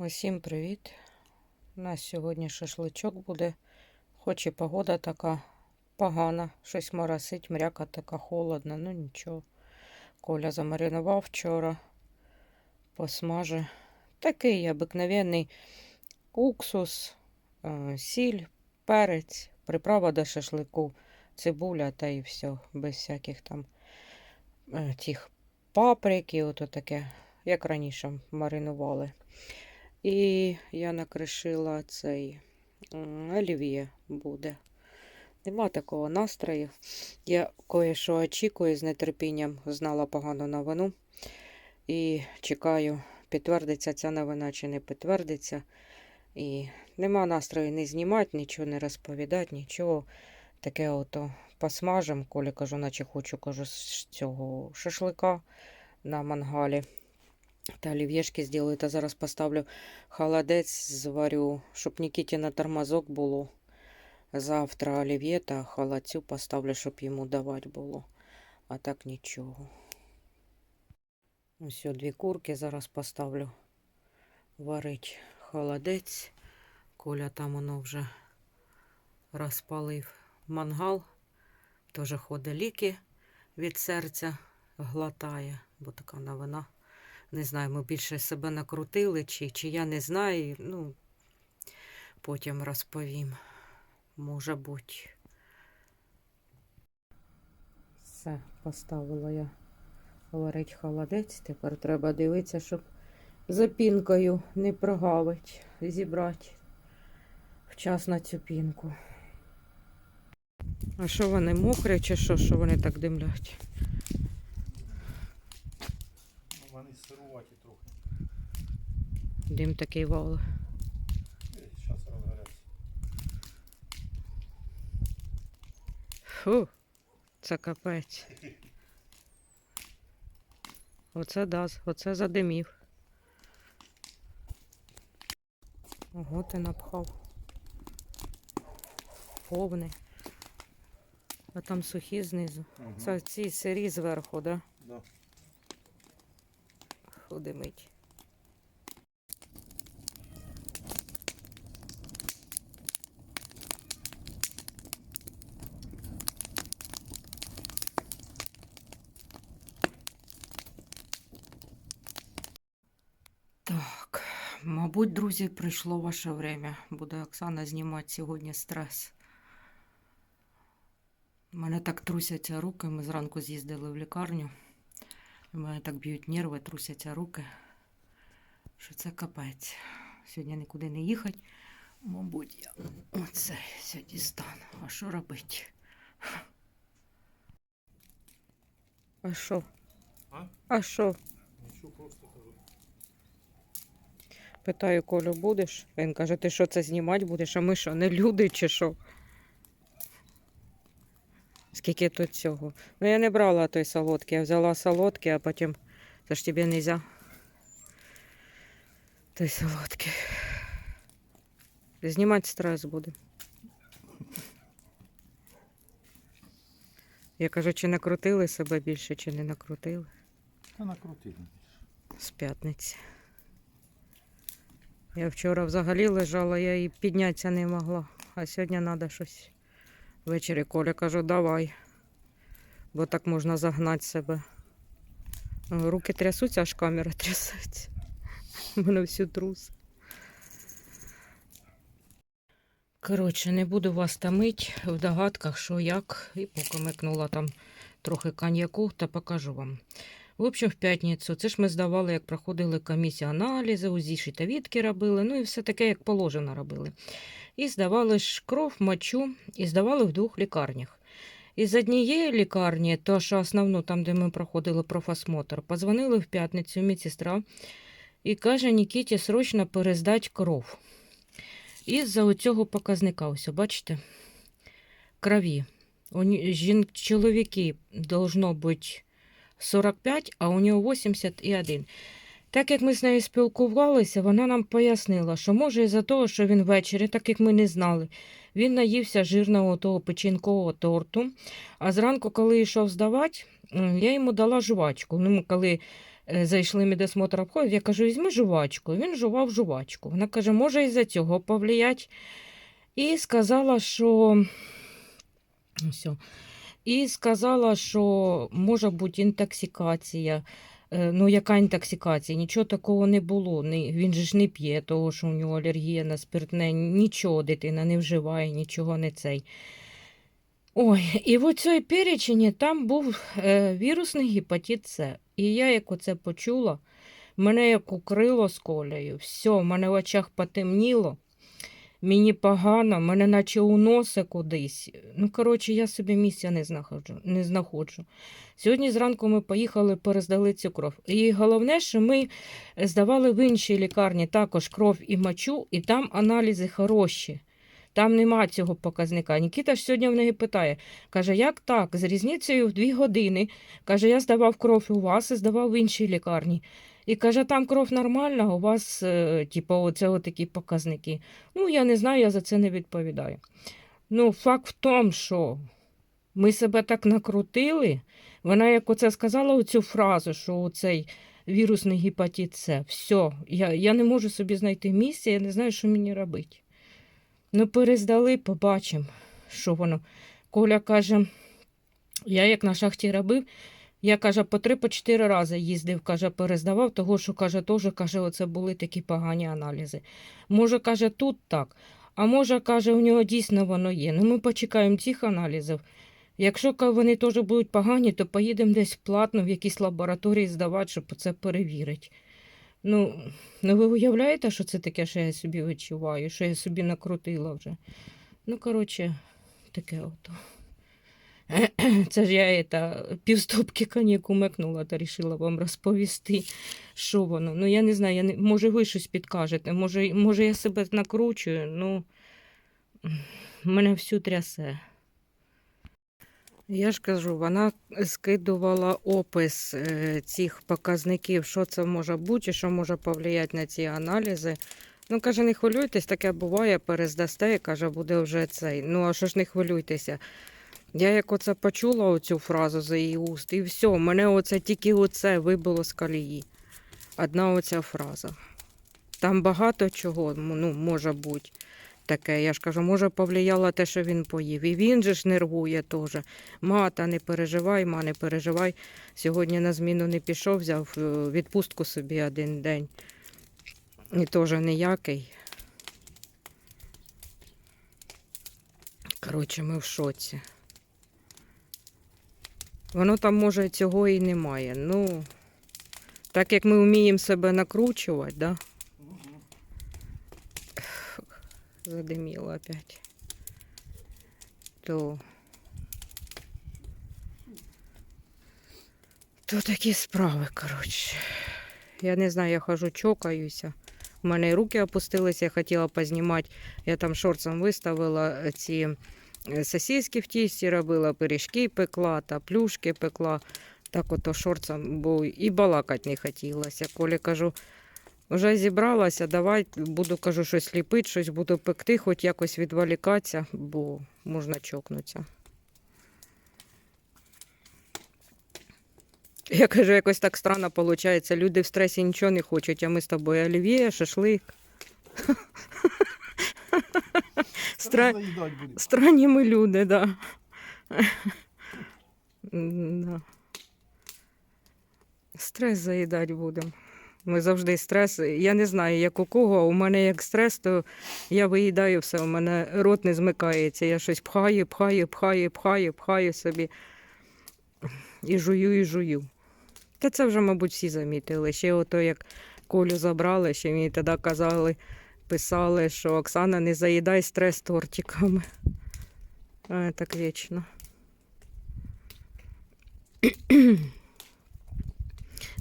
Усім привіт. У нас сьогодні шашличок буде. Хоч і погода така погана, щось моросить, мряка така холодна, ну нічого. Коля замаринував вчора, посмаже. Такий обикновенний уксус, е, сіль, перець, приправа до шашлику, цибуля та і все, без всяких там е, тих паприки, ото таке, як раніше маринували. І я накришила цей олів'є буде. Нема такого настрою. Я кое-що очікую з нетерпінням, знала погану новину. І чекаю, підтвердиться ця новина чи не підтвердиться. І нема настрою не знімати, нічого не розповідати, нічого. Таке ото посмажем, Коля кажу, наче хочу, кажу, з цього шашлика на мангалі. Та олів'єшки зроблю, та зараз поставлю холодець, зварю, щоб Нікіті на тормозок було. Завтра олів'є та холодцю поставлю, щоб йому давати було. А так нічого. Ось дві курки зараз поставлю варить холодець. Коля там воно вже розпалив мангал. Теж ходить ліки від серця, глотає, бо така новина. Не знаю, ми більше себе накрутили, чи, чи я не знаю. Ну, потім розповім. Може бути. Все, поставила я варить холодець. Тепер треба дивитися, щоб запінкою не прогавить, зібрати вчасно цю пінку. А що вони мокрі, чи що, що вони так димлять? Ну, Вони сируваті трохи. Дим такий вали. Зараз розгоряться. Фу, це капець. Оце даз, оце задимів. Ого, ти напхав. Повний. А там сухі знизу. Угу. Це ці сирі зверху, да? Да. Димить. Так, мабуть, друзі, прийшло ваше время. Буде Оксана знімати сьогодні стрес. Мене так трусяться руки. Ми зранку з'їздили в лікарню. У мене так б'ють нерви, трусяться руки. Що це капець. Сьогодні нікуди не їхати. Мабуть, я оце сьогодні стану. А що робити? А що? А? А що? Нічого просто кажу. Питаю, Колю, будеш? Він каже, ти що це знімати будеш? А ми що, не люди чи що? Скільки тут цього? Ну я не брала той солодкий, я взяла солодкий, а потім. Це ж тобі не можна. Той солодкий. Знімати стрес буде. Я кажу, чи накрутили себе більше, чи не накрутили. Та накрутили. З п'ятниці. Я вчора взагалі лежала, я і піднятися не могла. А сьогодні треба щось. Ввечері Коля кажу, давай. Бо так можна загнати себе. Руки трясуться, аж камера трясеться. Мене всю трус. Коротше, не буду вас тамить в догадках, що як. І покомикнула там трохи коньяку, та покажу вам. В общем, в п'ятницю. Це ж ми здавали, як проходили комісію аналізи, УЗІ щитовідки робили, ну і все таке, як положено робили. І здавали ж кров, мочу, і здавали в двох лікарнях. І з однієї лікарні, то що основну, там, де ми проходили профосмотр, позвонили в п'ятницю медсестра і каже Нікіті срочно перездати кров. Із-за цього показника, ось, бачите, крові. Жін... чоловіки должно бути 45, а у нього 81. Так як ми з нею спілкувалися, вона нам пояснила, що може із-за того, що він ввечері, так як ми не знали, він наївся жирного того печінкового торту. А зранку, коли йшов здавати, я йому дала жувачку. Ну, коли е, зайшли медосмотр обходить, я кажу, візьми жувачку. Він жував жувачку. Вона каже, може із-за цього повлиять. І сказала, що. Все. І сказала, що може бути інтоксикація. Е, Ну, яка інтоксикація? Нічого такого не було. Він же ж не п'є, того, що у нього алергія на спиртне, нічого дитина не вживає, нічого не цей. Ой, і в цій перечені там був е, вірусний гепатит С. І я, як оце почула, мене як укрило з колею. Все, в мене в очах потемніло. Мені погано, мене наче уноси кудись. Ну, коротше, я собі місця не знаходжу. Не знаходжу. Сьогодні зранку ми поїхали, перездали цю кров. І головне, що ми здавали в іншій лікарні також кров і мочу, і там аналізи хороші. Там нема цього показника. Нікіта ж сьогодні в неї питає, каже, як так? З різницею в дві години. Каже, я здавав кров у вас і здавав в іншій лікарні. І каже, там кров нормальна, у вас, е, типу, оце такі показники. Ну, я не знаю, я за це не відповідаю. Ну, факт в тому, що ми себе так накрутили. Вона як оце сказала оцю фразу, що цей вірусний гепатит С. Все, я, я не можу собі знайти місце, я не знаю, що мені робити. Ну, перездали, побачимо, що воно. Коля каже, я як на шахті робив, я каже, по три, по чотири рази їздив, каже, перездавав, того, що каже, теж каже, оце були такі погані аналізи. Може, каже, тут так. А може, каже, у нього дійсно воно є. Ну, ми почекаємо цих аналізів. Якщо вони теж будуть погані, то поїдемо десь платно в якісь лабораторії здавати, щоб це перевірити. Ну, ну ви уявляєте, що це таке, що я собі відчуваю, що я собі накрутила вже. Ну, коротше, таке ото. Це ж я ета, півстопки коньяку мекнула та рішила вам розповісти, що воно. Ну, я не знаю, я не, може ви щось підкажете, може, може я себе накручую, ну мене всю трясе. Я ж кажу, вона скидувала опис е, цих показників, що це може бути, що може повлияти на ці аналізи. Ну, каже, не хвилюйтесь, таке буває, перездасте, каже, буде вже цей. Ну, а що ж не хвилюйтеся? Я як оце почула оцю фразу за її уст, і все, мене оце тільки оце вибило з колії. Одна оця фраза. Там багато чого ну, може бути таке. Я ж кажу, може, повлияло те, що він поїв. І він же ж нервує теж. Ма, та не переживай, ма, не переживай. Сьогодні на зміну не пішов, взяв е, відпустку собі один день. І теж ніякий. Коротше, ми в шоці. Воно там, може, цього і немає. Ну, так як ми вміємо себе накручувати, да? задиміло опять. То... То такі справи, коротше. Я не знаю, я хожу, чокаюся. У мене руки опустилися, я хотіла познімати. Я там шорцем виставила ці сосиски в тісті робила, пиріжки пекла, та плюшки пекла. Так ото шорцем, бо і балакати не хотілося. Колі кажу, вже зібралася, давай буду, кажу, щось ліпити, щось буду пекти, хоч якось відволікатися, бо можна чокнутися. Я кажу, якось так странно виходить. Люди в стресі нічого не хочуть, а ми з тобою олів'є, шашлик. Стра... Странні ми люди, да. Да. Стрес заїдати будемо. Ми завжди стрес. Я не знаю, як у кого, а у мене як стрес, то я виїдаю все, у мене рот не змикається. Я щось пхаю, пхаю, пхаю, пхаю, пхаю собі. І жую, і жую. Та це вже, мабуть, всі замітили. Ще ото як Колю забрали, ще мені тоді казали, писали, що Оксана не заїдай стрес тортиками. А, так вічно.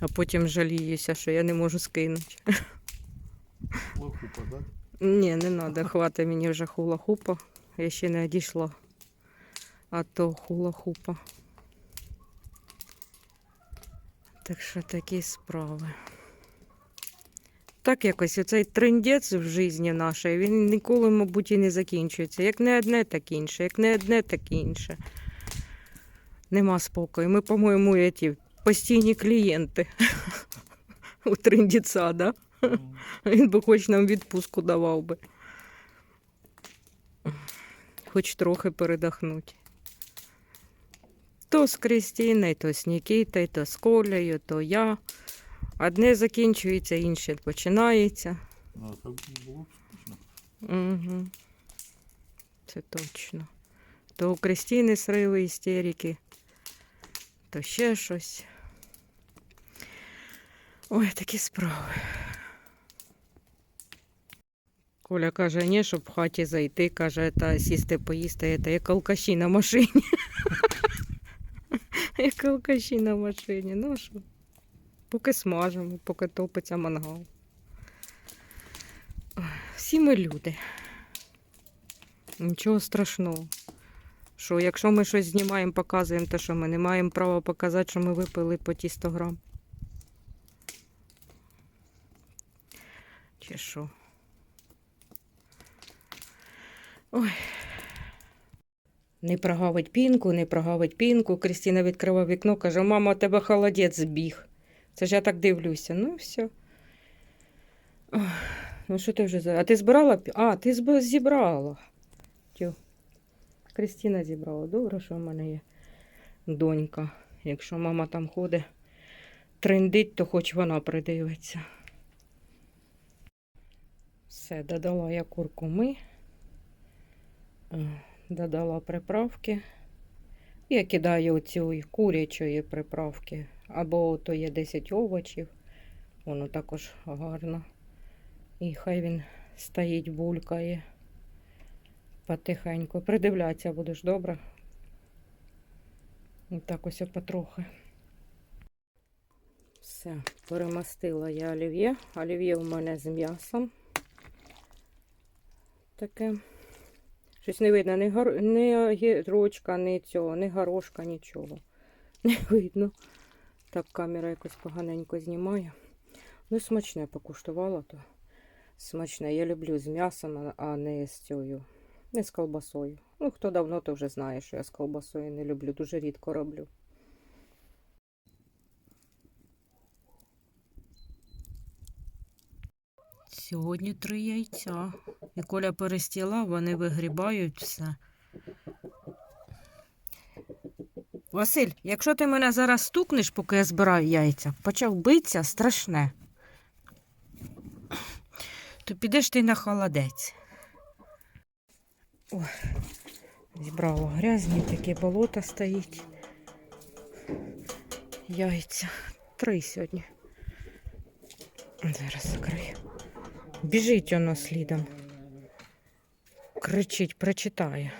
А потім жаліюся, що я не можу скинути. Лоху подать. Ні, не треба, хватить мені вже хула-хупа. Я ще не одійшла. А то хула-хупа. Так що такі справи. Так якось оцей трендець в житті нашій, він ніколи, мабуть, і не закінчується. Як не одне, так інше, як не одне, так інше. Нема спокою. Ми, по-моєму, ті постійні клієнти у трендіца, да? Він би хоч нам відпустку давав би. Хоч трохи передохнуть. То з Крістіною, то з Нікітою, то з Колею, то я. Одне закінчується, інше починається. А, так було б скучно. Угу. Це точно. То у Кристіни сриви істерики, то ще щось. Ой, такі справи. Коля каже, ні, щоб в хаті зайти, каже, та сісти поїсти, це як алкаші на машині. як алкаші на машині. Ну що? Поки смажимо, поки топиться мангал. Всі ми люди. Нічого страшного. Що якщо ми щось знімаємо, показуємо, то що ми не маємо права показати, що ми випили по ті 100 грам. Чи що? Ой. Не прогавить пінку, не прогавить пінку. Крістіна відкрила вікно, каже, мама, у тебе холодець збіг. Це ж я так дивлюся. Ну, все. Ну що ти вже за. А ти збирала? А, ти зб... зібрала. Тю. Крістіна зібрала. Добре, що в мене є донька. Якщо мама там ходить, трендить, то хоч вона придивиться. Все, додала я куркуми, е, додала приправки. Я кидаю оцю курячої приправки. Або то є 10 овочів. Воно також гарно. І хай він стоїть, булькає потихеньку. Придивлятися будеш добре. І так ось потрохи. Все, перемастила я олів'є. Олів'є у мене з м'ясом. Таке. Щось не видно, ні гірочка, ні цього, ні горошка, нічого. Не видно. Так камера якось поганенько знімає. Ну, смачне покуштувала, то смачне. Я люблю з м'ясом, а- не з цією, не з колбасою. Ну, хто давно, то вже знає, що я з колбасою не люблю. Дуже рідко роблю. Сьогодні три яйця. І Коля перестіла, вони вигрібають все. Василь, якщо ти мене зараз стукнеш, поки я збираю яйця, почав битися страшне, то підеш ти на холодець. Ой, зібрала грязні, таке болото стоїть. Яйця. Три сьогодні. Зараз закрию. Біжить воно слідом. Кричить, прочитає.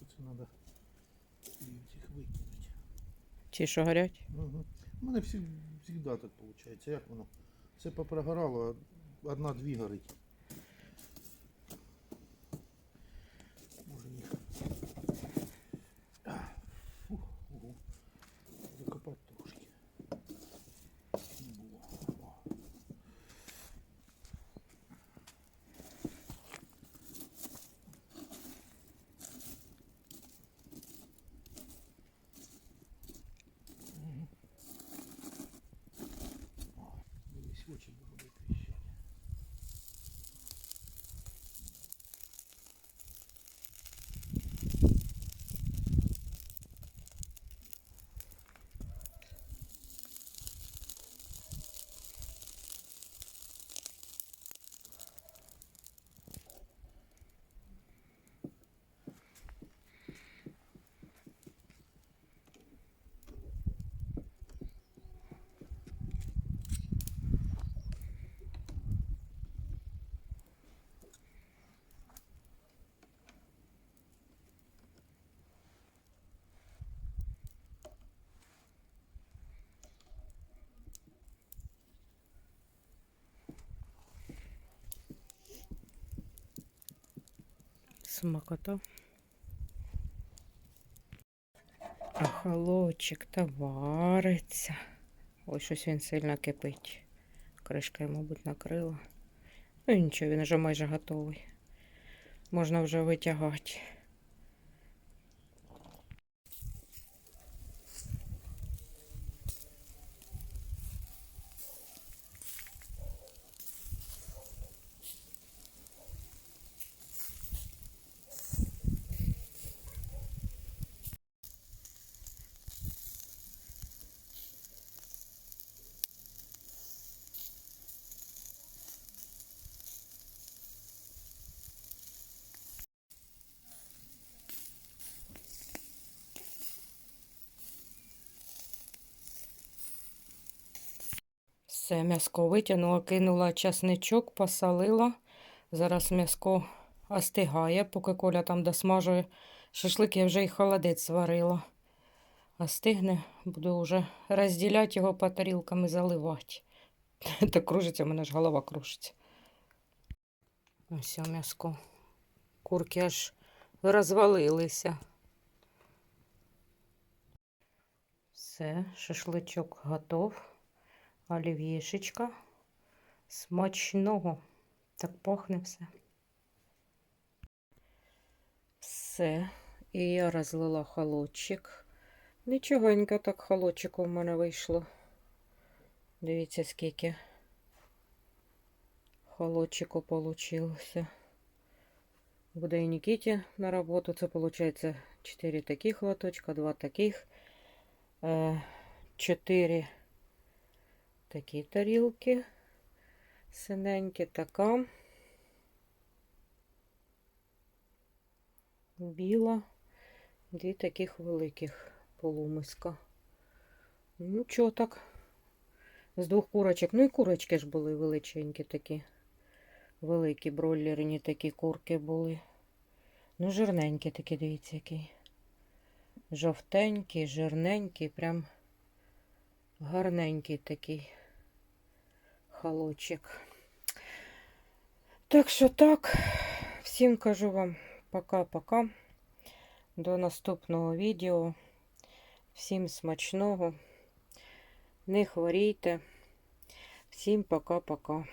Це треба їх викинути. Ті, що горять? Угу. У мене завжди так виходить. Як воно? Все попрогорало, одна-дві горить. Може їх. А, фух, угу. Закопати трошки. Не було. О. Дивись, очі були тріщать. Смакота. А холодчик та вариться. Ой, щось він сильно кипить. Кришкою, мабуть, накрила. Ну нічого, він вже майже готовий. Можна вже витягати. Все, м'яско витягнула, кинула часничок, посолила. Зараз м'яско остигає, поки Коля там досмажує шашлик, я вже і холодець сварила. Остигне, буду вже розділяти його по тарілкам і заливати. Так кружиться, у мене ж голова кружиться. Ось м'яско. Курки аж розвалилися. Все, шашличок готов. Олів'єшечка. Смачного. Так пахне все. Все. І я розлила холодчик. Нічогонько так холодчику в мене вийшло. Дивіться, скільки холодчику получилося. Буде і Нікіті на роботу. Це виходить 4 таких лоточка, 2 таких, 4 такі тарілки. Синенькі така. Біла. Дві таких великих полумиска. Ну, чого так? З двох курочок. Ну і курочки ж були величенькі такі. Великі бройлерні такі курки були. Ну, жирненькі такі, дивіться, який. Жовтенький, жирненький, прям гарненький такий холодчик. Так що так, всім кажу вам пока-пока. До наступного відео. Всім смачного. Не хворійте. Всім пока-пока.